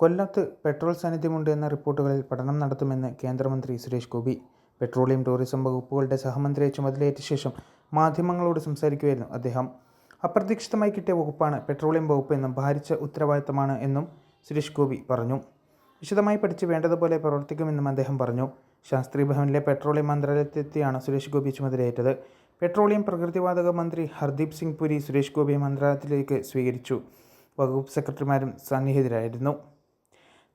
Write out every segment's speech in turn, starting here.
കൊല്ലത്ത് പെട്രോൾ സാന്നിധ്യമുണ്ട് എന്ന റിപ്പോർട്ടുകളിൽ പഠനം നടത്തുമെന്ന് കേന്ദ്രമന്ത്രി സുരേഷ് ഗോപി. പെട്രോളിയം ടൂറിസം വകുപ്പുകളുടെ സഹമന്ത്രിയെ ചുമതലയേറ്റ ശേഷം മാധ്യമങ്ങളോട് സംസാരിക്കുകയായിരുന്നു അദ്ദേഹം. അപ്രതീക്ഷിതമായി കിട്ടിയ വകുപ്പാണ് പെട്രോളിയം വകുപ്പ് എന്നും ഭാരിച്ച ഉത്തരവാദിത്തമാണ് എന്നും സുരേഷ് ഗോപി പറഞ്ഞു. വിശദമായി പഠിച്ച് വേണ്ടതുപോലെ പ്രവർത്തിക്കുമെന്നും അദ്ദേഹം പറഞ്ഞു. ശാസ്ത്രി ഭവനിലെ പെട്രോളിയം മന്ത്രാലയത്തെത്തിയാണ് സുരേഷ് ഗോപി ചുമതലയേറ്റത്. പെട്രോളിയം പ്രകൃതിവാതക മന്ത്രി ഹർദീപ് സിംഗ് പുരി സുരേഷ് ഗോപിയെ മന്ത്രാലയത്തിലേക്ക് സ്വീകരിച്ചു. വകുപ്പ് സെക്രട്ടറിമാരും സന്നിഹിതരായിരുന്നു.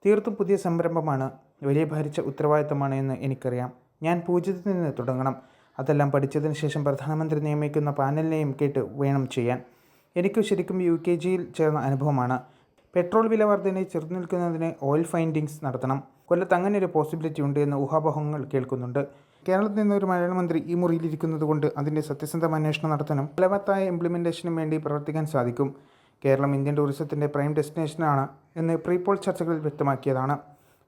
തീർത്തും പുതിയ സംരംഭമാണ്. വലിയ ഭാരിച്ച ഉത്തരവാദിത്തമാണ് എന്ന് എനിക്കറിയാം. ഞാൻ പൂജ്യത്തിൽ നിന്ന് തുടങ്ങണം. അതെല്ലാം പഠിച്ചതിന് ശേഷം പ്രധാനമന്ത്രി നിയമിക്കുന്ന പാനലിനെയും കേട്ട് വേണം ചെയ്യാൻ. എനിക്ക് ശരിക്കും യു കെ ജിയിൽ ചേർന്ന അനുഭവമാണ്. പെട്രോൾ വില വർധനയെ ചെറുത്തു നിൽക്കുന്നതിന് ഓയിൽ ഫൈൻഡിങ്സ് നടത്തണം. കൊല്ലത്ത് അങ്ങനെ ഒരു പോസിബിലിറ്റി ഉണ്ട് എന്ന് ഊഹാപോഹങ്ങൾ കേൾക്കുന്നുണ്ട്. കേരളത്തിൽ നിന്നൊരു മലയാള മന്ത്രി ഈ മുറിയിലിരിക്കുന്നത് കൊണ്ട് അതിന്റെ സത്യസന്ധമായ അന്വേഷണം നടത്താനും ഫലവത്തായ ഇംപ്ലിമെന്റേഷനും വേണ്ടി പ്രവർത്തിക്കാൻ സാധിക്കും. കേരളം ഇന്ത്യൻ ടൂറിസത്തിന്റെ പ്രൈം ഡെസ്റ്റിനേഷനാണ് എന്ന് പ്രീപോൾ ചർച്ചകളിൽ വ്യക്തമാക്കിയതാണ്.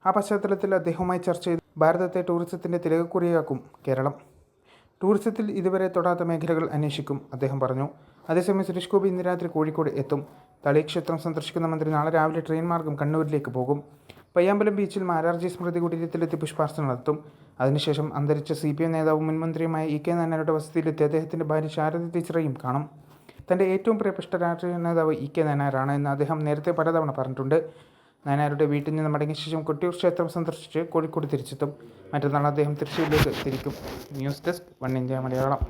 ആ പശ്ചാത്തലത്തിൽ അദ്ദേഹവുമായി ചർച്ച ചെയ്ത് ഭാരതത്തെ ടൂറിസത്തിന്റെ തിലകക്കുറിയാക്കും കേരളം. ടൂറിസത്തിൽ ഇതുവരെ തൊടാത്ത മേഖലകൾ അന്വേഷിക്കും അദ്ദേഹം പറഞ്ഞു. അതേസമയം സുരേഷ് ഗോപി ഇന്ന് രാത്രി കോഴിക്കോട് എത്തും. തളി ക്ഷേത്രം സന്ദർശിക്കുന്ന മന്ത്രി നാളെ രാവിലെ ട്രെയിൻ മാർഗം കണ്ണൂരിലേക്ക് പോകും. പയ്യാമ്പലം ബീച്ചിൽ മാരാർജി സ്മൃതി കുടീരത്തിലെത്തി പുഷ്പാർച്ചന നടത്തും. അതിനുശേഷം അന്തരിച്ച സി പി എം നേതാവും മുൻമന്ത്രിയുമായ ഇ കെ നായനാരുടെ വസതിയിലെത്തി അദ്ദേഹത്തിന്റെ ഭാര്യ ശാരദ ടീച്ചറേയും കാണും. തന്റെ ഏറ്റവും പ്രിയപ്പെട്ട രാഷ്ട്രീയ നേതാവ് ഇ കെ നായനാരാണ് എന്ന് അദ്ദേഹം നേരത്തെ പലതവണ പറഞ്ഞിട്ടുണ്ട്. നായനാരുടെ വീട്ടിൽ നിന്ന് മടങ്ങിയ ശേഷം കൊട്ടിയൂർ ക്ഷേത്രം സന്ദർശിച്ച് കോഴിക്കോട് തിരിച്ചെത്തും. മറ്റന്നാൾ അദ്ദേഹം തൃശ്ശൂരിലേക്ക് തിരിക്കും. News desk one India Malayalam.